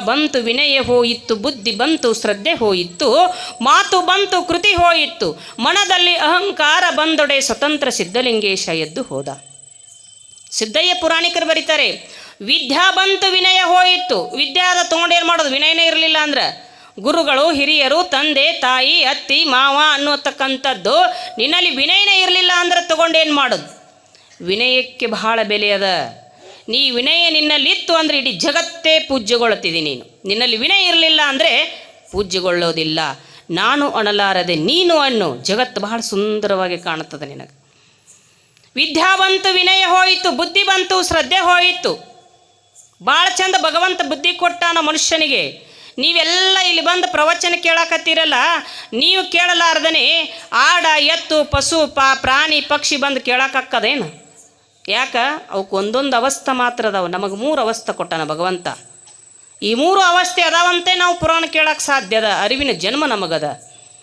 ಬಂತು ವಿನಯ ಹೋಯಿತ್ತು, ಬುದ್ಧಿ ಬಂತು, ಶ್ರದ್ಧೆ ಹೋಯಿತ್ತು, ಮಾತು ಬಂತು, ಕೃತಿ ಹೋಯಿತ್ತು. ಮನದಲ್ಲಿ ಅಹಂಕಾರ ಬಂದೊಡೆ ಸ್ವತಂತ್ರ ಸಿದ್ಧಲಿಂಗೇಶ ಎದ್ದು ಹೋದ. ಸಿದ್ದಯ್ಯ ಪುರಾಣಿಕರು ಬರೀತಾರೆ, ವಿದ್ಯಾ ಬಂತು ವಿನಯ ಹೋಯಿತು ವಿದ್ಯಾದ ಏನು ಮಾಡೋದು? ವಿನಯನೇ ಇರಲಿಲ್ಲ ಅಂದ್ರೆ. ಗುರುಗಳು, ಹಿರಿಯರು, ತಂದೆ, ತಾಯಿ, ಅತ್ತಿ, ಮಾವ ಅನ್ನೋತಕ್ಕಂಥದ್ದು ನಿನ್ನಲ್ಲಿ ವಿನಯನೇ ಇರಲಿಲ್ಲ ಅಂದ್ರೆ ತಗೊಂಡೇನು ಮಾಡೋದು? ವಿನಯಕ್ಕೆ ಬಹಳ ಬೆಲೆ ಅದ. ನೀ ವಿನಯ ನಿನ್ನಲ್ಲಿತ್ತು ಅಂದರೆ ಇಡೀ ಜಗತ್ತೇ ಪೂಜ್ಯಗೊಳ್ಳುತ್ತಿದೆ ನೀನು. ನಿನ್ನಲ್ಲಿ ವಿನಯ ಇರಲಿಲ್ಲ ಅಂದರೆ ಪೂಜ್ಯಗೊಳ್ಳೋದಿಲ್ಲ. ನಾನು ಅಣಲಾರದೆ ನೀನು ಅನ್ನು. ಜಗತ್ತು ಬಹಳ ಸುಂದರವಾಗಿ ಕಾಣುತ್ತದೆ ನಿನಗೆ. ವಿದ್ಯಾ ಬಂತು, ವಿನಯ ಹೋಯಿತು, ಬುದ್ಧಿ ಬಂತು, ಶ್ರದ್ಧೆ ಹೋಯಿತು. ಭಾಳ ಚಂದ ಭಗವಂತ ಬುದ್ಧಿ ಕೊಟ್ಟಾನ ಮನುಷ್ಯನಿಗೆ. ನೀವೆಲ್ಲ ಇಲ್ಲಿ ಬಂದು ಪ್ರವಚನ ಕೇಳಕತ್ತೀರಲ್ಲ? ನೀವು ಕೇಳಲಾರ್ದನೆ ಆಡ, ಎತ್ತು, ಪಶು, ಪಾ, ಪ್ರಾಣಿ, ಪಕ್ಷಿ ಬಂದು ಕೇಳಕ್ಕಕ್ಕದೇನು ಯಾಕ? ಅವಕ್ಕೆ ಒಂದೊಂದು ಅವಸ್ಥೆ ಮಾತ್ರ ಅದಾವೆ. ನಮಗೆ ಮೂರು ಅವಸ್ಥೆ ಕೊಟ್ಟಾನ ಭಗವಂತ. ಈ ಮೂರು ಅವಸ್ಥೆ ಅದಾವಂತೆ ನಾವು ಪುರಾಣ ಕೇಳಕ್ಕೆ ಸಾಧ್ಯ ಅದ. ಅರಿವಿನ ಜನ್ಮ ನಮಗದ.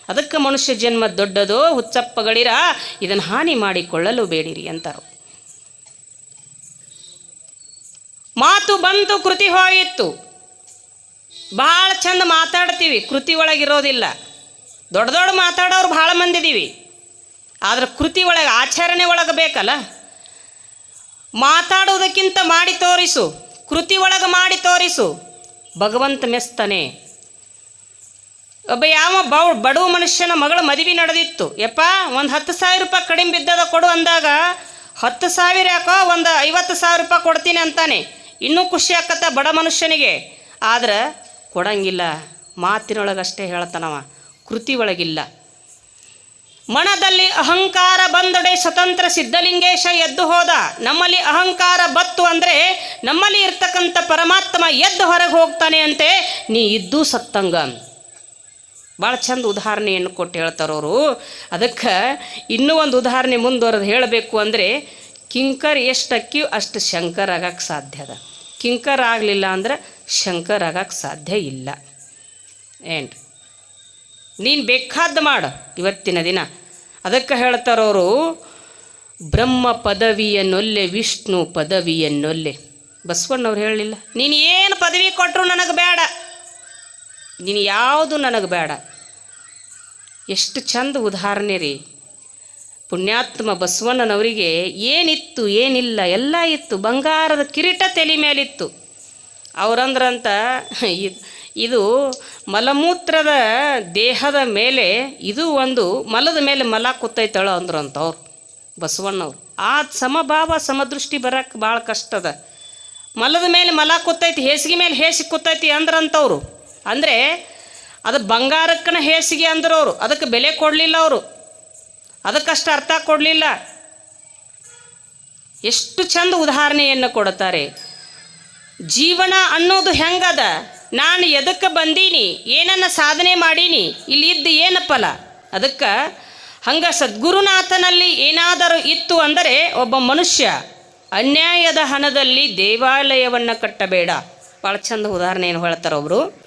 ಅದಕ್ಕೆ ಮನುಷ್ಯ ಜನ್ಮ ದೊಡ್ಡದು ಹುಚ್ಚಪ್ಪಗಳಿರ ಇದನ್ನು ಹಾನಿ ಮಾಡಿಕೊಳ್ಳಲು ಬೇಡಿರಿ ಅಂತಾರು. ಮಾತು ಬಂತು ಕೃತಿ ಹೋಯಿತು ಭಾಳ ಚಂದ ಮಾತಾಡ್ತೀವಿ. ಕೃತಿ ಒಳಗಿರೋದಿಲ್ಲ ದೊಡ್ಡ ದೊಡ್ಡ ಮಾತಾಡೋರು ಭಾಳ ಮಂದಿದ್ದೀವಿ ಆದ್ರೆ ಕೃತಿ ಒಳಗೆ ಆಚರಣೆ ಒಳಗೆ ಬೇಕಲ್ಲ? ಮಾತಾಡೋದಕ್ಕಿಂತ ಮಾಡಿ ತೋರಿಸು, ಕೃತಿ ಒಳಗೆ ಮಾಡಿ ತೋರಿಸು. ಭಗವಂತ ಮೆಸ್ತಾನೆ. ಒಬ್ಬ ಯಾವ ಬೌ, ಬಡವ ಮನುಷ್ಯನ ಮಗಳ ಮದುವೆ ನಡೆದಿತ್ತು. ಯಪ್ಪ, ಒಂದು ಹತ್ತು ಸಾವಿರ ರೂಪಾಯಿ ಕಡಿಮೆ ಬಿದ್ದದ ಕೊಡು ಅಂದಾಗ, ಹತ್ತು ಸಾವಿರ ಯಾಕೋ ಒಂದು ಐವತ್ತು ಸಾವಿರ ರೂಪಾಯಿ ಕೊಡ್ತೀನಿ ಅಂತಾನೆ. ಇನ್ನೂ ಖುಷಿ ಆಕತ್ತ ಬಡ ಮನುಷ್ಯನಿಗೆ. ಆದ್ರೆ ಕೊಡಂಗಿಲ್ಲ, ಮಾತಿನೊಳಗಷ್ಟೇ ಹೇಳ್ತಾನವ, ಕೃತಿ ಒಳಗಿಲ್ಲ. ಮನದಲ್ಲಿ ಅಹಂಕಾರ ಬಂದೊಡೆ ಸ್ವತಂತ್ರ ಸಿದ್ಧಲಿಂಗೇಶ ಎದ್ದು ಹೋದ. ನಮ್ಮಲ್ಲಿ ಅಹಂಕಾರ ಬತ್ತು ಅಂದರೆ ನಮ್ಮಲ್ಲಿ ಇರ್ತಕ್ಕಂಥ ಪರಮಾತ್ಮ ಎದ್ದು ಹೊರಗೆ ಹೋಗ್ತಾನೆ ಅಂತೆ. ನೀ ಇದ್ದೂ ಸತ್ತಂಗ. ಭಾಳ ಚಂದ ಉದಾಹರಣೆಯನ್ನು ಕೊಟ್ಟು ಹೇಳ್ತಾರವರು ಅದಕ್ಕೆ ಇನ್ನೂ ಒಂದು ಉದಾಹರಣೆ ಮುಂದುವರೆದು ಹೇಳಬೇಕು ಅಂದರೆ ಕಿಂಕರ್ ಎಷ್ಟು ಅಕ್ಕಿ ಅಷ್ಟು ಶಂಕರ್ ಆಗಕ್ಕೆ ಸಾಧ್ಯ ಅದ. ಕಿಂಕರ್ ಆಗಲಿಲ್ಲ ಅಂದ್ರೆ ಶಂಕರ್ ಆಗಕ್ಕೆ ಸಾಧ್ಯ ಇಲ್ಲ. ಏನು ನೀನು ಬೇಕಾದ್ದು ಮಾಡು ಇವತ್ತಿನ ದಿನ. ಅದಕ್ಕೆ ಹೇಳ್ತಾರವರು ಬ್ರಹ್ಮ ಪದವಿಯನ್ನೊಲ್ಲೆ ವಿಷ್ಣು ಪದವಿಯನ್ನೊಲ್ಲೆ ಬಸವಣ್ಣವ್ರು ಹೇಳಲಿಲ್ಲ, ನೀನು ಏನು ಪದವಿ ಕೊಟ್ಟರು ನನಗೆ ಬೇಡ ನೀನು ಯಾವುದು ನನಗೆ ಬೇಡ ಎಷ್ಟು ಚಂದ ಉದಾಹರಣೆ ರೀ. ಪುಣ್ಯಾತ್ಮ ಬಸವಣ್ಣನವರಿಗೆ ಏನಿತ್ತು, ಏನಿಲ್ಲ, ಎಲ್ಲ ಇತ್ತು. ಬಂಗಾರದ ಕಿರೀಟ ತಲೆ ಮೇಲಿತ್ತು. ಅವರಂದ್ರಂತ ಇದ್- ಮಲಮೂತ್ರದ ದೇಹದ ಮೇಲೆ ಇದು ಒಂದು ಮಲದ ಮೇಲೆ ಮಲ ಕೂತೈತಳ ಅಂದ್ರಂತ ಅವ್ರು ಬಸವಣ್ಣವ್ರು. ಆ ಸಮಭಾವ, ಸಮದೃಷ್ಟಿ ಬರಕ್ಕೆ ಭಾಳ ಕಷ್ಟದ ಮಲದ ಮೇಲೆ ಮಲ ಕೂತೈತಿ, ಹೇಸಿಗೆ ಮೇಲೆ ಹೇಸಿಗೆ ಕೂತೈತಿ ಅಂದ್ರಂತವ್ರು ಅಂದರೆ ಅದು ಬಂಗಾರಕ್ಕನ ಹೇಸಿಗೆ ಅವರು. ಅದಕ್ಕೆ ಬೆಲೆ ಕೊಡಲಿಲ್ಲ ಅವರು. ಅದಕ್ಕಷ್ಟು ಅರ್ಥ ಕೊಡಲಿಲ್ಲ. ಎಷ್ಟು ಚಂದ ಉದಾಹರಣೆಯನ್ನು ಕೊಡುತ್ತಾರೆ ಜೀವನ ಅನ್ನೋದು ಹೆಂಗದ? ನಾನು ಎದಕ್ಕೆ ಬಂದೀನಿ? ಏನನ್ನ ಸಾಧನೆ ಮಾಡೀನಿ? ಇಲ್ಲಿ ಇದ್ದು ಏನಪ್ಪಲ್ಲ ಅದಕ್ಕೆ, ಹಂಗ ಸದ್ಗುರುನಾಥನಲ್ಲಿ ಏನಾದರೂ ಇತ್ತು ಅಂದರೆ ಒಬ್ಬ ಮನುಷ್ಯ, ಅನ್ಯಾಯದ ಹಣದಲ್ಲಿ ದೇವಾಲಯವನ್ನು ಕಟ್ಟಬೇಡ. ಭಾಳ ಚಂದ ಉದಾಹರಣೆಯನ್ನು ಹೇಳ್ತಾರೆ ಒಬ್ಬರು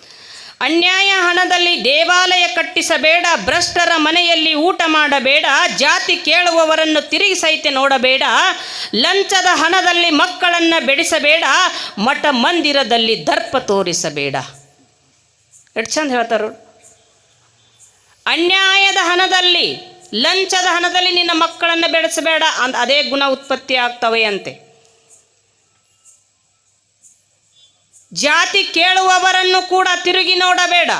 ಅನ್ಯಾಯ ಹಣದಲ್ಲಿ ದೇವಾಲಯ ಕಟ್ಟಿಸಬೇಡ, ಭ್ರಷ್ಟರ ಮನೆಯಲ್ಲಿ ಊಟ ಮಾಡಬೇಡ, ಜಾತಿ ಕೇಳುವವರನ್ನು ತಿರುಗಿ ಸಹಿತ ನೋಡಬೇಡ, ಲಂಚದ ಹಣದಲ್ಲಿ ಮಕ್ಕಳನ್ನು ಬೆಳೆಸಬೇಡ, ಮಠ ಮಂದಿರದಲ್ಲಿ ದರ್ಪ ತೋರಿಸಬೇಡ. ಎಷ್ಟು ಚಂದ ಹೇಳ್ತಾರ ಅನ್ಯಾಯದ ಹಣದಲ್ಲಿ, ಲಂಚದ ಹಣದಲ್ಲಿ ನಿನ್ನ ಮಕ್ಕಳನ್ನು ಬೆಳೆಸಬೇಡ ಅಂತ ಅದೇ ಗುಣ ಉತ್ಪತ್ತಿ ಆಗ್ತವೆ ಅಂತೆ. ಜಾತಿ ಕೇಳುವವರನ್ನು ಕೂಡ ತಿರುಗಿ ನೋಡಬೇಡ.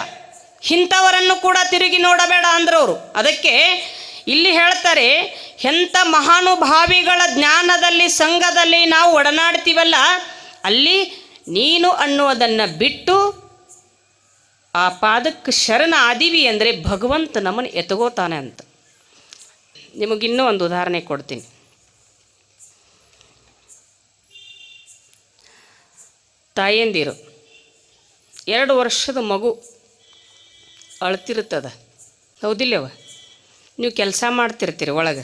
ಇಂಥವರನ್ನು ಕೂಡ ತಿರುಗಿ ನೋಡಬೇಡ ಅಂದ್ರವರು. ಅದಕ್ಕೆ ಇಲ್ಲಿ ಹೇಳ್ತಾರೆ, ಎಂಥ ಮಹಾನುಭಾವಿಗಳ ಜ್ಞಾನದಲ್ಲಿ, ಸಂಘದಲ್ಲಿ ನಾವು ಒಡನಾಡ್ತೀವಲ್ಲ, ಅಲ್ಲಿ ನೀನು ಅನ್ನುವುದನ್ನು ಬಿಟ್ಟು ಆ ಪಾದಕ್ಕೆ ಶರಣ ಆದಿವಿ ಅಂದರೆ ಭಗವಂತ ನಮ್ಮನ್ನು ಎತ್ಕೋತಾನೆ ಅಂತ. ನಿಮಗಿನ್ನೂ ಒಂದು ಉದಾಹರಣೆ ಕೊಡ್ತೀನಿ. ತಾಯಂದಿರು, ಎರಡು ವರ್ಷದ ಮಗು ಅಳ್ತಿರುತ್ತದೆ. ಹೌದಿಲ್ಲವ? ನೀವು ಕೆಲಸ ಮಾಡ್ತಿರ್ತೀರಿ ಒಳಗೆ.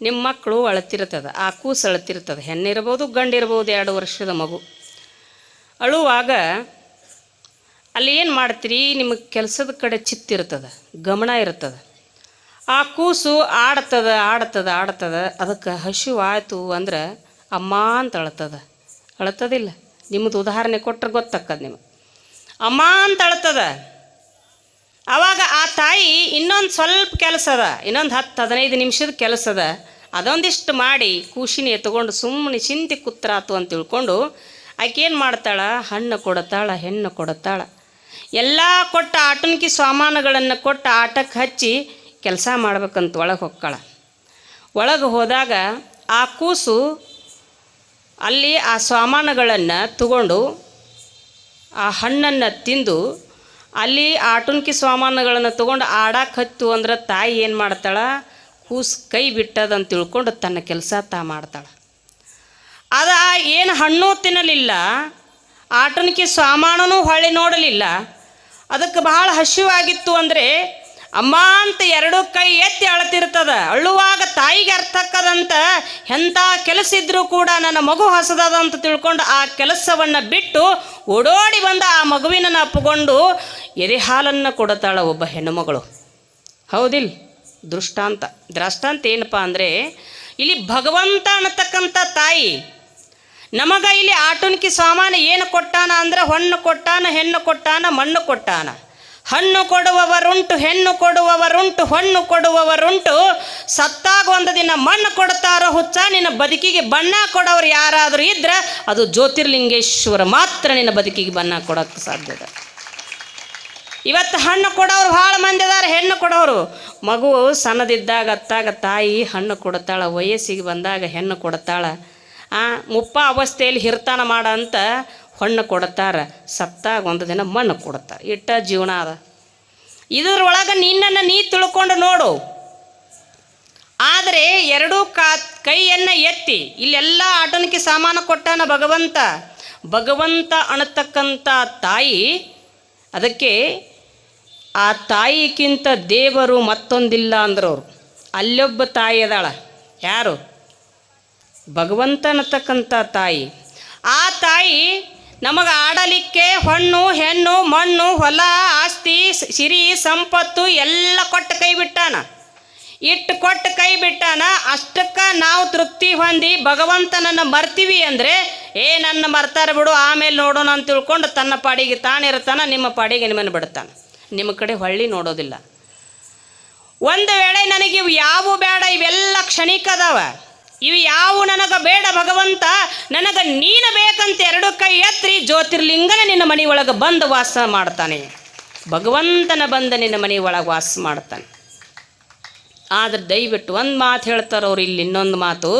ನಿಮ್ಮ ಮಕ್ಕಳು ಅಳ್ತಿರ್ತದ ಆ ಕೂಸು ಅಳ್ತಿರ್ತದ ಹೆಣ್ಣಿರ್ಬೋದು, ಗಂಡಿರ್ಬೋದು ಎರಡು ವರ್ಷದ ಮಗು. ಅಳುವಾಗ ಅಲ್ಲಿ ಏನು ಮಾಡ್ತೀರಿ? ನಿಮಗೆ ಕೆಲಸದ ಕಡೆ ಚಿತ್ತಿರ್ತದ ಗಮನ ಇರ್ತದೆ. ಆ ಕೂಸು ಆಡ್ತದ ಆಡ್ತದ ಆಡ್ತದ. ಅದಕ್ಕೆ ಹಸಿವು ಆಯ್ತು ಅಂದ್ರೆ ಅಮ್ಮ ಅಂತ ಅಳ್ತದ. ಅಳ್ತದಿಲ್ಲ. ನಿಮ್ಮದು ಉದಾಹರಣೆ ಕೊಟ್ರೆ ಗೊತ್ತಾಕ್ಕದ ನಿಮಗೆ. ಅಮ್ಮ ಅಂತ ಅಳ್ತದ. ಅವಾಗ ಆ ತಾಯಿ ಇನ್ನೊಂದು ಸ್ವಲ್ಪ ಕೆಲಸ ಅದ, ಇನ್ನೊಂದು ಹತ್ತು ಹದಿನೈದು ನಿಮಿಷದ ಕೆಲಸ ಅದ. ಅದೊಂದಿಷ್ಟು ಮಾಡಿ ಕೂಸಿನ ಎತ್ಕೊಂಡು ಸುಮ್ಮನೆ ಚಿಂತೆ ಕೂತ್ರಾತು ಅಂತ ತಿಳ್ಕೊಂಡು ಆಕೇನು ಮಾಡ್ತಾಳ? ಹಣ್ಣು ಕೊಡತಾಳ, ಹೆಣ್ಣು ಕೊಡತಾಳ. ಎಲ್ಲ ಕೊಟ್ಟ ಆಟನ್ಕಿ ಸಾಮಾನುಗಳನ್ನು ಕೊಟ್ಟ ಆಟಕ್ಕೆ ಹಚ್ಚಿ ಕೆಲಸ ಮಾಡ್ಬೇಕಂತ ಒಳಗೆ ಹೊಕ್ಕಾಳ. ಒಳಗೆ ಹೋದಾಗ ಆ ಕೂಸು ಅಲ್ಲಿ ಆ ಸಾಮಾನುಗಳನ್ನು ತಗೊಂಡು ಆ ಹಣ್ಣನ್ನು ತಿಂದು ಅಲ್ಲಿ ಆಟುನ್ಕಿ ಸಾಮಾನುಗಳನ್ನು ತಗೊಂಡು ಆಡಕ್ಕೆ ಹತ್ತು ಅಂದ್ರೆ ತಾಯಿ ಏನು ಮಾಡ್ತಾಳೆ? ಕೂಸು ಕೈ ಬಿಟ್ಟದಂತ ತಿಳ್ಕೊಂಡು ತನ್ನ ಕೆಲಸ ತಾ ಮಾಡ್ತಾಳೆ. ಅದ ಏನು ಹಣ್ಣು ತಿನ್ನಲಿಲ್ಲ ಆಟನ್ಕಿ ಸಾಮಾನೂ ಹೊಳೆ ನೋಡಲಿಲ್ಲ. ಅದಕ್ಕೆ ಬಹಳ ಹಸಿವಾಗಿತ್ತು ಅಂದರೆ ಅಮ್ಮ ಅಂತ ಎರಡು ಕೈ ಎತ್ತಿ ಅಳತಿರ್ತದ. ಅಳ್ಳುವಾಗ ತಾಯಿಗೆ ಅರ್ಥಕ್ಕದಂತ ಎಂಥ ಕೆಲಸ ಇದ್ರೂ ಕೂಡ ನನ್ನ ಮಗು ಹಸದದ ಅಂತ ತಿಳ್ಕೊಂಡು ಆ ಕೆಲಸವನ್ನು ಬಿಟ್ಟು ಓಡೋಡಿ ಬಂದ ಆ ಮಗುವಿನ ಅಪ್ಪಗೊಂಡು ಎದೆ ಹಾಲನ್ನು ಕೊಡುತ್ತಾಳ ಒಬ್ಬ ಹೆಣ್ಣುಮಗಳು. ಹೌದಿಲ್? ದೃಷ್ಟಾಂತ. ದೃಷ್ಟಾಂತ ಏನಪ್ಪ ಅಂದರೆ ಇಲ್ಲಿ ಭಗವಂತ ಅನ್ನತಕ್ಕಂಥ ತಾಯಿ. ನಮಗ ಇಲ್ಲಿ ಆಟುನ್ಕಿ ಸಾಮಾನು ಏನು ಕೊಟ್ಟಾನ ಅಂದ್ರೆ ಹೊಣ್ಣು ಕೊಟ್ಟಾನ, ಹೆಣ್ಣು ಕೊಟ್ಟಾನ, ಮಣ್ಣು ಕೊಟ್ಟಾನ. ಹಣ್ಣು ಕೊಡುವವರುಂಟು, ಹೆಣ್ಣು ಕೊಡುವವರುಂಟು, ಹಣ್ಣು ಕೊಡುವವರುಂಟು. ಸತ್ತಾಗ ಒಂದು ದಿನ ಮಣ್ಣು ಕೊಡ್ತಾರೋ ಹುಚ್ಚ, ನಿನ್ನ ಬದುಕಿಗೆ ಬಣ್ಣ ಕೊಡೋರು ಯಾರಾದರೂ ಇದ್ರೆ ಅದು ಜ್ಯೋತಿರ್ಲಿಂಗೇಶ್ವರ ಮಾತ್ರ ನಿನ್ನ ಬದುಕಿಗೆ ಬಣ್ಣ ಕೊಡೋಕ್ಕೆ ಸಾಧ್ಯದ ಇವತ್ತು ಹಣ್ಣು ಕೊಡೋರು ಭಾಳ ಮಂದಿ ಅದಾರ ಹೆಣ್ಣು ಕೊಡೋರು. ಮಗು ಸಣ್ಣದಿದ್ದಾಗ, ಅತ್ತಾಗ ತಾಯಿ ಹಣ್ಣು ಕೊಡ್ತಾಳೆ, ವಯಸ್ಸಿಗೆ ಬಂದಾಗ ಹೆಣ್ಣು ಕೊಡ್ತಾಳೆ. ಆ, ಮುಪ್ಪ ಅವಸ್ಥೆಯಲ್ಲಿ ಹಿರ್ತಾನ ಮಾಡ ಅಂತ ಹಣ್ಣು ಕೊಡ್ತಾರೆ ಸತ್ತಾಗ ಒಂದು ದಿನ ಮಣ್ಣು ಕೊಡ್ತಾರೆ. ಇಟ್ಟ ಜೀವನ ಅದ. ಇದರೊಳಗೆ ನಿನ್ನನ್ನು ನೀ ತಿಳ್ಕೊಂಡು ನೋಡು. ಆದರೆ ಎರಡೂ ಕಾ, ಕೈಯನ್ನು ಎತ್ತಿ, ಇಲ್ಲೆಲ್ಲ ಆಟನಿಕೆ ಸಾಮಾನು ಕೊಟ್ಟಾನ ಭಗವಂತ. ಭಗವಂತ ಅಣತಕ್ಕಂಥ ತಾಯಿ, ಅದಕ್ಕೆ ಆ ತಾಯಿಗಿಂತ ದೇವರು ಮತ್ತೊಂದಿಲ್ಲ ಅಂದ್ರವ್ರು. ಅಲ್ಲೊಬ್ಬ ತಾಯಿ ಅದಾಳ. ಯಾರು? ಭಗವಂತ ಅನ್ನತಕ್ಕಂಥ ತಾಯಿ. ಆ ತಾಯಿ ನಮಗೆ ಆಡಲಿಕ್ಕೆ ಹೊಣ್ಣು, ಹೆಣ್ಣು, ಮಣ್ಣು, ಹೊಲ, ಆಸ್ತಿ ಸಿರಿ, ಸಂಪತ್ತು ಎಲ್ಲ ಕೊಟ್ಟು ಕೈ ಬಿಟ್ಟಾನ. ಇಟ್ಟು ಕೊಟ್ಟು ಕೈ ಬಿಟ್ಟಾನ, ಅಷ್ಟಕ್ಕೆ ನಾವು ತೃಪ್ತಿ ಹೊಂದಿ ಭಗವಂತನನ್ನು ಮರ್ತೀವಿ ಅಂದರೆ, ಏ ನನ್ನ ಮರ್ತಾರೆ ಬಿಡು, ಆಮೇಲೆ ನೋಡೋಣ ಅಂತ ತಿಳ್ಕೊಂಡು ತನ್ನ ಪಾಡಿಗೆ ತಾನಿರ್ತಾನ ನಿಮ್ಮ ಪಾಡಿಗೆ ನಿಮ್ಮನ್ನು ಬಿಡ್ತಾನೆ. ನಿಮ್ಮ ಕಡೆ ಹೊಳ್ಳಿ ನೋಡೋದಿಲ್ಲ. ಒಂದು ವೇಳೆ ನನಗೆ ಇವು ಯಾವ ಬೇಡ, ಇವೆಲ್ಲ ಕ್ಷಣಿಕ ಅದಾವ. ಇವು ಯಾವು ನನಗೆ ಬೇಡ ಭಗವಂತ, ನನಗೆ ನೀನ ಬೇಕಂತ ಎರಡು ಕೈ ಎತ್ತಿ ಜ್ಯೋತಿರ್ಲಿಂಗನ ನಿನ್ನ ಮನೆ ಒಳಗೆ ಬಂದು ವಾಸ ಮಾಡ್ತಾನೆ. ಭಗವಂತನ ಬಂದ ನಿನ್ನ ಮನೆ ಒಳಗೆ ವಾಸ ಮಾಡ್ತಾನೆ. ಆದ್ರೆ ದಯವಿಟ್ಟು ಒಂದು ಮಾತು ಹೇಳ್ತಾರೆ ಅವ್ರು ಇಲ್ಲಿ ಇನ್ನೊಂದು ಮಾತು.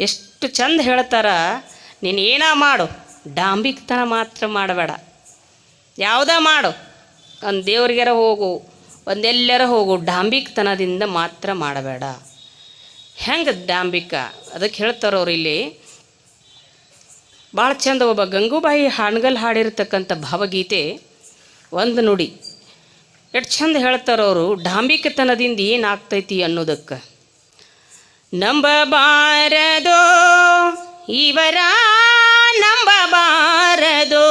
ಎಷ್ಟು ಚಂದ ಹೇಳ್ತಾರ, ನೀನು ಏನ ಮಾಡು, ಡಾಂಬಿಕ್ತನ ಮಾತ್ರ ಮಾಡಬೇಡ. ಯಾವುದ ಮಾಡು, ಒಂದು ದೇವ್ರಿಗಾರ ಹೋಗು ಒಂದೆಲ್ಲರ ಹೋಗು, ಡಾಂಬಿಕ್ತನದಿಂದ ಮಾತ್ರ ಮಾಡಬೇಡ. ಹೆಂಗೆ ಡಾಂಬಿಕ ಅದಕ್ಕೆ ಹೇಳ್ತಾರವ್ರು ಇಲ್ಲಿ ಭಾಳ ಚಂದ ಒಬ್ಬ ಗಂಗೂಬಾಯಿ ಹಾಣ್ಗಲ್ ಹಾಡಿರ್ತಕ್ಕಂಥ ಭಾವಗೀತೆ ಒಂದು ನುಡಿ. ಎಷ್ಟು ಚಂದ ಹೇಳ್ತಾರವರು ಡಾಂಬಿಕತನದಿಂದ ಏನಾಗ್ತೈತಿ ಅನ್ನೋದಕ್ಕೆ. ನಂಬಬಾರದು ಇವರ ನಂಬಬಾರದು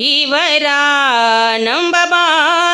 ಇವರ ನಂಬಬಾರದೋ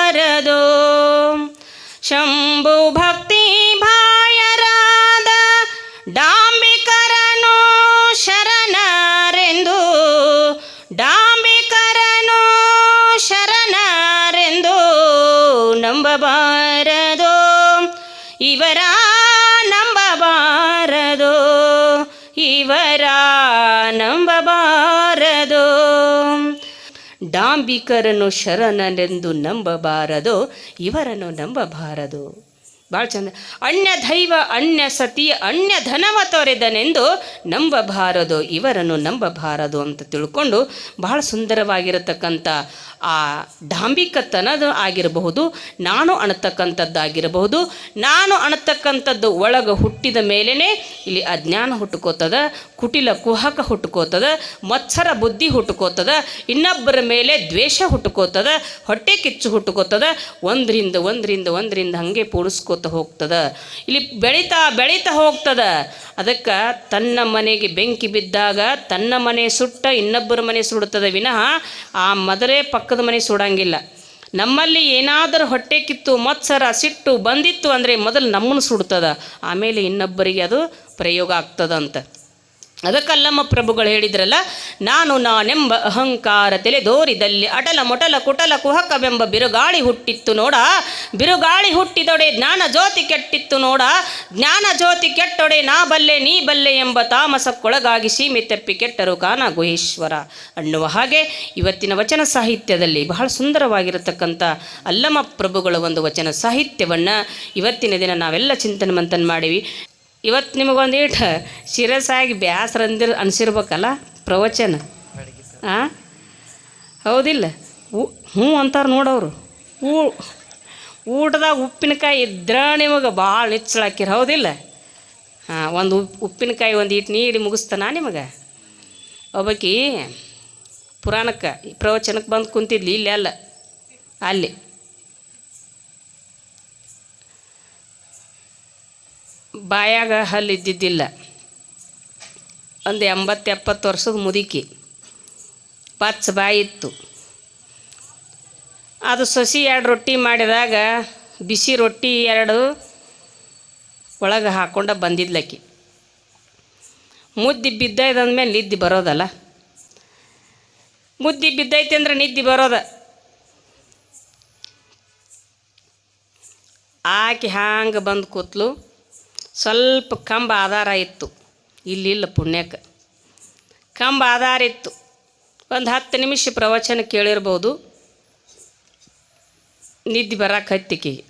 ಡಾಂಬಿಕರನು ಶರಣನೆಂದು ನಂಬಬಾರದು ಇವರನ್ನು ನಂಬಬಾರದು. ಭಾಳ ಚಂದ. ಅನ್ಯ ದೈವ, ಅನ್ಯ ಸತಿ, ಅನ್ಯ ಧನವ ತೊರೆದನೆಂದು ನಂಬಬಾರದು, ಇವರನ್ನು ನಂಬಬಾರದು ಅಂತ ತಿಳ್ಕೊಂಡು ಬಹಳ ಸುಂದರವಾಗಿರತಕ್ಕಂಥ ಆ ಡಾಂಬಿಕತನದ ಆಗಿರಬಹುದು, ನಾನು ಅಣತಕ್ಕಂಥದ್ದಾಗಿರಬಹುದು, ನಾನು ಅಣತಕ್ಕಂಥದ್ದು ಒಳಗೆ ಹುಟ್ಟಿದ ಮೇಲೇ ಇಲ್ಲಿ ಅಜ್ಞಾನ ಹುಟ್ಟುಕೋತದ, ಕುಟಿಲ ಕುಹಕ ಹುಟ್ಟುಕೋತದ, ಮತ್ಸರ ಬುದ್ಧಿ ಹುಟ್ಟುಕೋತದ, ಇನ್ನೊಬ್ಬರ ಮೇಲೆ ದ್ವೇಷ ಹುಟ್ಟುಕೋತದ, ಹೊಟ್ಟೆ ಕಿಚ್ಚು ಹುಟ್ಟುಕೋತದ, ಒಂದರಿಂದ ಒಂದರಿಂದ ಒಂದರಿಂದ ಹಾಗೆ ಪೂಡಿಸ್ಕೋತ ಹೋಗ್ತದ? ಇಲ್ಲಿ ಬೆಳೀತಾ ಬೆಳೀತಾ ಹೋಗ್ತದ? ಅದಕ್ಕೆ ತನ್ನ ಮನೆಗೆ ಬೆಂಕಿ ಬಿದ್ದಾಗ ತನ್ನ ಮನೆ ಸುಟ್ಟ ಇನ್ನೊಬ್ಬರ ಮನೆ ಸುಡುತ್ತದೆ ವಿನಃ ಆ ಮದರೆ ಪಕ್ಕದ ಮನೆ ಸುಡಂಗಿಲ್ಲ. ನಮ್ಮಲ್ಲಿ ಏನಾದರೂ ಹೊಟ್ಟೆ ಕಿತ್ತು, ಮತ್ಸರ, ಸಿಟ್ಟು ಬಂದಿತ್ತು ಅಂದರೆ ಮೊದಲು ನಮ್ಮನ್ನು ಸುಡ್ತದ ಆಮೇಲೆ ಇನ್ನೊಬ್ಬರಿಗೆ ಅದು ಪ್ರಯೋಗ ಆಗ್ತದಂತ. ಅದಕ್ಕಲ್ಲಮ್ಮ ಪ್ರಭುಗಳು ಹೇಳಿದ್ರಲ್ಲ, ನಾನು ನಾನೆಂಬ ಅಹಂಕಾರ ತೆಲೆದೋರಿದಲ್ಲಿ ಅಟಲ ಮೊಟಲ ಕುಟಲ ಕುಹಕವೆಂಬ ಬಿರುಗಾಳಿ ಹುಟ್ಟಿತ್ತು ನೋಡ, ಬಿರುಗಾಳಿ ಹುಟ್ಟಿದೊಡೆ ಜ್ಞಾನ ಜ್ಯೋತಿ ಕೆಟ್ಟಿತ್ತು ನೋಡ, ಜ್ಞಾನ ಜ್ಯೋತಿ ಕೆಟ್ಟೊಡೆ ನಾ ಬಲ್ಲೆ, ನೀ ಬಲ್ಲೆ ಎಂಬ ತಾಮಸಕ್ಕೊಳಗಾಗಿ ಸೀಮೆ ತೆಪ್ಪಿ ಕೆಟ್ಟರು ಕಾನ ಗುಹೇಶ್ವರ. ಅನ್ನುವ ಹಾಗೆ ಇವತ್ತಿನ ವಚನ ಸಾಹಿತ್ಯದಲ್ಲಿ ಬಹಳ ಸುಂದರವಾಗಿರತಕ್ಕಂಥ ಅಲ್ಲಮ ಪ್ರಭುಗಳ ಒಂದು ವಚನ ಸಾಹಿತ್ಯವನ್ನು ಇವತ್ತಿನ ದಿನ ನಾವೆಲ್ಲ ಚಿಂತನೆ ಮಂಥನ್ ಮಾಡಿವಿ. ಇವತ್ತು ನಿಮಗೊಂದು ಇಟ್ಟು ಶಿರಸಾಗಿ ಬ್ಯಾಸರ ಅಂದಿರ್ ಅನ್ಸಿರ್ಬೇಕಲ್ಲ ಪ್ರವಚನ. ಹಾಂ ಹೌದಿಲ್ಲ? ಹ್ಞೂ ಅಂತಾರೆ ನೋಡೋರು ಊ, ಊಟದಾಗ ಉಪ್ಪಿನಕಾಯಿ ಇದ್ರೆ ನಿಮಗೆ ಭಾಳ ಹೆಚ್ಚಳಾಕಿರ ಹೌದಿಲ್ಲ? ಹಾಂ, ಒಂದು ಉಪ್, ಉಪ್ಪಿನಕಾಯಿ ಒಂದು ಇಟ್ಟು ನೀಡಿ ಮುಗಿಸ್ತಾನ ನಿಮಗೆ? ಒಬ್ಬಕಿ ಪುರಾಣಕ್ಕೆ ಪ್ರವಚನಕ್ಕೆ ಬಂದು ಕುಂತಿದ್ಲಿ ಇಲ್ಲೆಲ್ಲ ಅಲ್ಲಿ. ಬಾಯಾಗ ಹಲ್ಲು ಇದ್ದಿದ್ದಿಲ್ಲ. ಒಂದು ಎಂಬತ್ತು ಎಪ್ಪತ್ತು ವರ್ಷದ ಮುದುಕಿ. ಪಚ್ಚ ಬಾಯಿತ್ತು ಅದು ಸಸಿ ಎರಡು ರೊಟ್ಟಿ ಮಾಡಿದಾಗ ಬಿಸಿ ರೊಟ್ಟಿ ಎರಡು ಒಳಗೆ ಹಾಕ್ಕೊಂಡು ಬಂದಿದ್ಲಕ್ಕಿ ಮುದ್ದೆ ಮೇಲೆ ನಿದ್ದೆ ಬರೋದಲ್ಲ. ಮುದ್ದೆ ಬಿದ್ದೈತೆ ಅಂದ್ರೆ ನಿದ್ದೆ ಬರೋದ. ಆಕೆ ಹ್ಯಾಂಗೆ ಬಂದು ಕೂತ್ಲು? ಸ್ವಲ್ಪ ಕಂಬ ಆಧಾರ ಇತ್ತು. ಇಲ್ಲಿಲ್ಲ ಪುಣ್ಯಕ್ಕೆ. ಕಂಬ ಆಧಾರ ಇತ್ತು. ಒಂದು ಹತ್ತು ನಿಮಿಷ ಪ್ರವಚನ ಕೇಳಿರ್ಬೋದು. ನಿದ್ದೆ ಬರಕ್ಕೆ ಹತ್ತಿಕಿಗೆ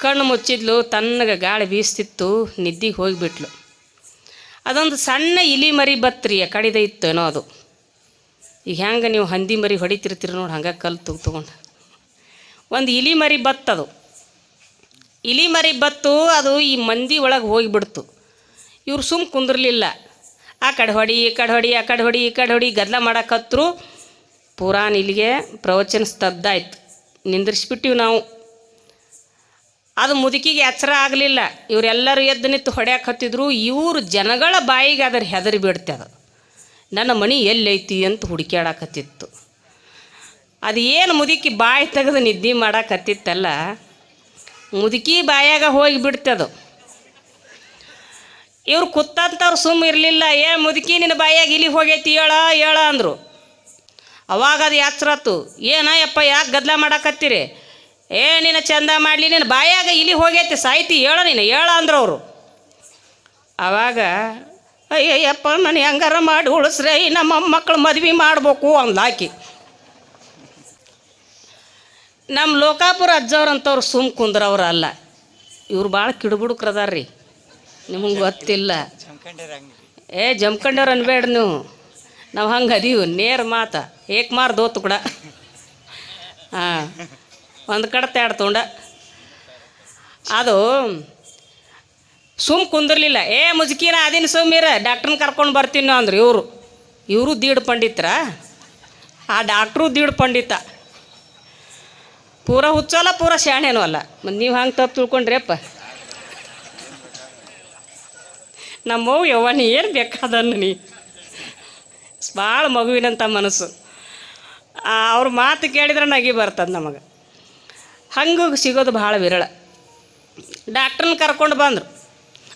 ಕಣ್ಣು ಮುಚ್ಚಿದ್ಲು, ತಣ್ಣಗೆ ಗಾಳಿ ಬೀಸ್ತಿತ್ತು, ನಿದ್ದಿಗೆ ಹೋಗಿಬಿಟ್ಲು. ಅದೊಂದು ಸಣ್ಣ ಇಲಿ ಮರಿ ಬತ್ರಿ ಕಡಿದ ಇತ್ತು ಏನೋ ಅದು. ಈಗ ಹೆಂಗೆ ನೀವು ಹಂದಿ ಮರಿ ಹೊಡಿತಿರ್ತೀರಿ ನೋಡಿ, ಹಂಗೆ ಕಲ್ಲು ತುಗ್ ತೊಗೊಂಡು ಒಂದು ಇಲಿ ಮರಿ ಬತ್ತದು. ಇಲಿ ಮರಿ ಬತ್ತು ಅದು ಈ ಮಂದಿ ಒಳಗೆ ಹೋಗಿಬಿಡ್ತು. ಇವ್ರು ಸುಮ್ ಕುಂದ್ರಲಿಲ್ಲ. ಆ ಕಡೆ ಹೊಡಿ, ಈ ಕಡೆ ಹೊಡಿ, ಆ ಕಡೆ ಹೊಡಿ, ಈ ಕಡೆ ಹೊಡಿ ಗದ್ದಲ ಮಾಡೋಕತ್ರು ಪುರಾಣ ಇಲ್ಲಿಗೆ ಪ್ರವಚನ ಸ್ತಬ್ಧ ಆಯ್ತು. ನಿಂದ್ರಿಸ್ಬಿಟ್ಟಿವಿ ನಾವು. ಅದು ಮುದುಕಿಗೆ ಎಚ್ಚರ ಆಗಲಿಲ್ಲ. ಇವರೆಲ್ಲರೂ ಎದ್ದು ನಿಂತು ಹೊಡ್ಯಾಕೆ ಹತ್ತಿದ್ರು. ಇವರು ಜನಗಳ ಬಾಯಿಗೆ ಅದರ ಹೆದರಿ ಬಿಡ್ತೆ ಅದು. ನನ್ನ ಮನೆ ಎಲ್ಲೈತಿ ಅಂತ ಹುಡುಕ್ಯಾಡಕತ್ತಿತ್ತು ಅದು ಏನು ಮುದುಕಿ ಬಾಯಿ ತೆಗೆದು ನಿದ್ದೆ ಮಾಡಕತ್ತಿತ್ತಲ್ಲ ಮುದುಕಿ ಬಾಯಾಗ ಹೋಗಿ ಬಿಡ್ತದು. ಇವ್ರು ಕುತ್ತಂತವ್ರು ಸುಮ್ಮ ಇರಲಿಲ್ಲ, ಏ ಮುದುಕಿ, ನಿನ್ನ ಬಾಯಾಗ ಇಲಿ ಹೋಗೈತಿ ಹೇಳ ಹೇಳ ಅಂದರು. ಅವಾಗ ಅದು ಯಾಚ್ರತ್ತು ಏನ ಯಪ್ಪ, ಯಾಕೆ ಗದ್ದಲ ಮಾಡಾಕತ್ತೀರಿ? ಏ, ನಿನ್ನ ಚಂದ ಮಾಡಲಿ, ನಿನ್ನ ಬಾಯಾಗ ಇಲಿ ಹೋಗೈತಿ, ಸಾಯ್ತಿ ಹೇಳ ನೀನು ಹೇಳ ಅಂದ್ರು ಅವರು. ಅವಾಗ, ಅಯ್ಯಯ್ಯಪ್ಪ ನಾನು ಹೆಂಗಾರ ಮಾಡಿ ಉಳಿಸ್ರೆ, ನಮ್ಮ ಮಕ್ಕಳು ಮದ್ವೆ ಮಾಡ್ಬೇಕು ಅಂದ್ಲಾಕಿ ನಮ್ಮ ಲೋಕಾಪುರ ಅಜ್ಜವ್ರಂಥವ್ರು ಸುಮ್ ಕುಂದ್ರವ್ರು ಅಲ್ಲ. ಇವ್ರು ಭಾಳ ಕಿಡುಬುಡುಕ್ರದಾರ ರೀ ನಿಮಗೆ ಗೊತ್ತಿಲ್ಲ. ಏ, ಜಮ್ಕಂಡವ್ರು ಅನ್ಬೇಡ ನೀವು. ನಾವು ಹಂಗೆ ಅದೀವಿ, ನೇರ ಮಾತ. ಏಕ್ ಮಾರ್ ದೋತು ಕೂಡ. ಹಾಂ, ಒಂದು ಕಡೆ ತೇಡ್ ತೊಂಡ ಅದು, ಸುಮ್ ಕುಂದಿರ್ಲಿಲ್ಲ. ಏ ಮುಜುಕಿನ ಅದಿನ ಸುಮ್ಮೀರ ಡಾಕ್ಟ್ರನ್ನ ಕರ್ಕೊಂಡು ಬರ್ತೀನಿ ಅಂದ್ರೆ ಇವರು. ಇವರು ದೀಡ್ ಪಂಡಿತ್ರ? ಆ ಡಾಕ್ಟ್ರು ದೀಡ್ ಪಂಡಿತ. ಪೂರ ಹುಚ್ಚಲ್ಲ, ಪೂರ ಶಾಣೆನೂ ಅಲ್ಲ. ಮತ್ತು ನೀವು ಹಂಗೆ ತಪ್ಪು ತಿಳ್ಕೊಂಡ್ರಿಯಪ್ಪ ನಮ್ಮವ್ವ ಯವ್ವ, ನೀ ಏನು ಬೇಕಾದನ್ನು ನೀ? ಭಾಳ ಮಗುವಿನಂಥ ಮನಸ್ಸು. ಅವ್ರ ಮಾತು ಕೇಳಿದ್ರೆ ನಗಿ ಬರ್ತದೆ ನಮಗೆ. ಹಂಗೆ ಸಿಗೋದು ಭಾಳ ವಿರಳ. ಡಾಕ್ಟ್ರನ್ನ ಕರ್ಕೊಂಡು ಬಂದರು.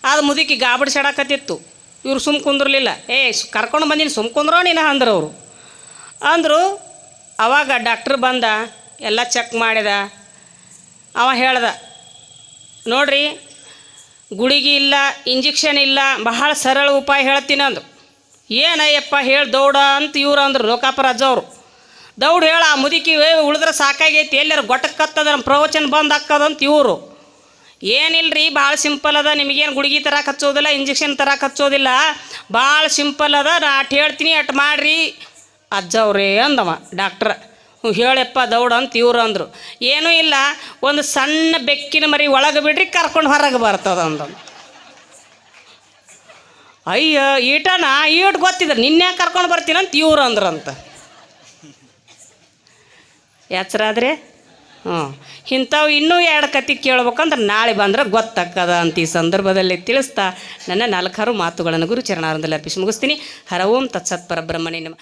ಅದು ಮುದುಕಿ ಗಾಬಡಿ ಸಡಾಕತ್ತಿತ್ತು ಇವ್ರು ಸುಮ್ ಕುಂದ್ರಲಿಲ್ಲ. ಏ ಕರ್ಕೊಂಡು ಬಂದಿನಿ, ಸುಮ್ ಕುಂದ್ರೋ ನೀನು ಅಂದ್ರು ಅವರು. ಅಂದರು, ಅವಾಗ ಡಾಕ್ಟ್ರ್ ಬಂದ ಎಲ್ಲ ಚೆಕ್ ಮಾಡಿದ. ಅವ ಹೇಳ್ದ, ನೋಡ್ರಿ, ಗುಳಿಗೆ ಇಲ್ಲ, ಇಂಜೆಕ್ಷನ್ ಇಲ್ಲ, ಬಹಳ ಸರಳ ಉಪಾಯ ಹೇಳ್ತೀನಿ ಅಂದರು. ಏನಯ್ಯಪ್ಪ ಹೇಳಿ, ದೌಡ ಅಂತ ಇವ್ರು ಅಂದರು ಲೋಕಾಪರಾಜ್ ಅವರು. ದೌಡ್ ಹೇಳ, ಆ ಮುದುಕಿ ಉಳಿದ್ರೆ ಸಾಕಾಗೈತಿ ಎಲ್ಲರೂ ಗೊಟ್ಟಕ್ಕತ್ತದ ಪ್ರವಚನ ಬಂದ್ ಹಾಕದಂತ ಇವರು. ಏನಿಲ್ರಿ ಭಾಳ ಸಿಂಪಲ್ ಅದ, ನಿಮಗೇನು ಗುಳಿಗೆ ತರಕ್ಕೆ ಹಚ್ಚೋದಿಲ್ಲ, ಇಂಜೆಕ್ಷನ್ ತರಕ್ಕೆ ಹಚ್ಚೋದಿಲ್ಲ. ಭಾಳ ಸಿಂಪಲ್ ಅದ, ನಾ ಅಟ್ ಹೇಳ್ತೀನಿ, ಅಟ್ ಮಾಡ್ರಿ. ಅಜ್ಜವ್ರೇ ಅಂದವ, ಡಾಕ್ಟ್ರ. ಹೇಳಪ್ಪ ದೌಡ ಅಂತ ಇವ್ರು ಅಂದರು. ಏನೂ ಇಲ್ಲ, ಒಂದು ಸಣ್ಣ ಬೆಕ್ಕಿನ ಮರಿ ಒಳಗೆ ಬಿಡ್ರಿ ಕರ್ಕೊಂಡು ಹೊರಗೆ ಬರ್ತದ ಅಂದ ಅಯ್ಯ, ಈಟನ ಈಟ್ ಗೊತ್ತಿದ್ರು, ನಿನ್ನೆ ಕರ್ಕೊಂಡು ಬರ್ತೀನಂತ ಇವ್ರು ಅಂದ್ರಂತ. ಎಚ್ಚರಾದ್ರೆ ಹ್ಞೂ ಇಂಥವು ಇನ್ನೂ ಎರಡು ಕತೆ ಕೇಳ್ಬೇಕಂದ್ರೆ ನಾಳೆ ಬಂದ್ರೆ ಗೊತ್ತಾಗ್ತದ ಅಂತ ಈ ಸಂದರ್ಭದಲ್ಲಿ ತಿಳಿಸ್ತಾ ನನ್ನ ನಾಲ್ಕಾರು ಮಾತುಗಳನ್ನು ಗುರು ಚರಣಾರಂದಲ್ಲಿ ಅರ್ಪಿಸಿ ಮುಗಿಸ್ತೀನಿ. ಹರ ಓಂ ತತ್ಸತ್ ಪರಬ್ರಹ್ಮಣಿ ನಮ.